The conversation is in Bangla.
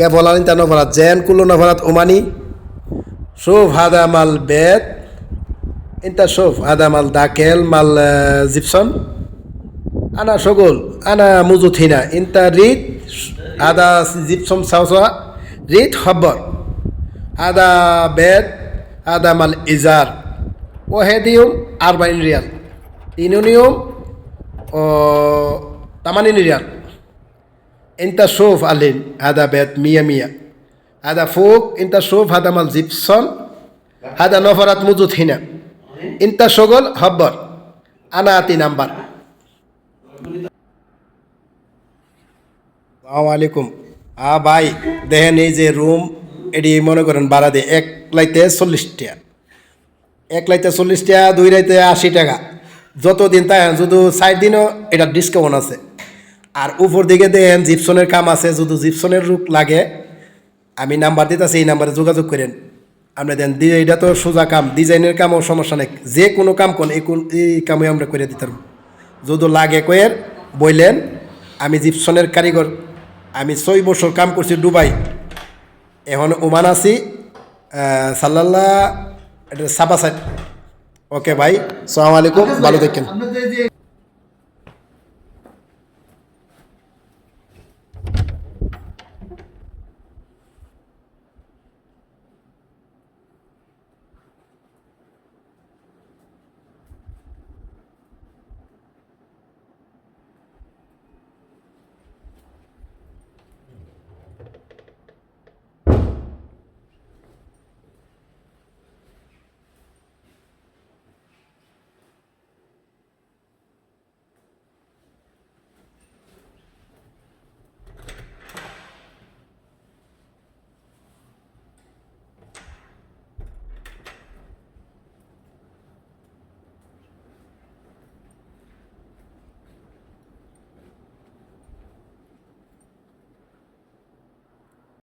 কেবল আনিতা নভরাত, জেন কুলো নভরাত ওমানি শোভ হাদা মাল বেদ। ইন্তা শোভ হাদা মাল দাকেল মাল জিপসন। আনা সগল, আনা মুজুথিনা। ইন্তা রিত আদা জিপসম সাউসা রিত হব্বর। আদা বেদ আদা মাল ইজার। ওহেদিউম আরবাইন রিয়াল। ইনুনিয়ম ও তামানিন রিয়াল। انت شوف الين هذا بيت مية مية هذا فوق انت شوف هذا مال جيبسون هذا نفرات موجود هنا انت شغل هبر انا اتي نمبر আসসালামু আলাইকুম আ ভাই দেখেন এই যে রুম এটি মনে করেন ভাড়া দিয়ে এক লাইতে চল্লিশ টাকা এক লাইতে চল্লিশ টাকা দুই রাইতে আশি টাকা যতদিন তাই শুধু চার দিনও এটা ডিসকাউন্ট আছে আর উপর দিকে দেন জিপসনের কাম আছে যদি জিপসনের রূপ লাগে আমি নাম্বার দিতেছি এই নাম্বারে যোগাযোগ করেন। আপনি দেন এটা তো সোজা কাম ডিজাইনের কামও সমস্যা নেই। যে কোনো কাম কোন এই কোন- এই কামই আমরা করে দিতে পারব। যদি লাগে কয়ের বললেন আমি জিপসনের কারিগর আমি ছয় বছর কাম করছি দুবাই। এখন ওমান আছি আহ, সাল্লাল্লাহ এটা সাবা সাইড ওকে ভাই সালাম আলাইকুম ভালো দেখেন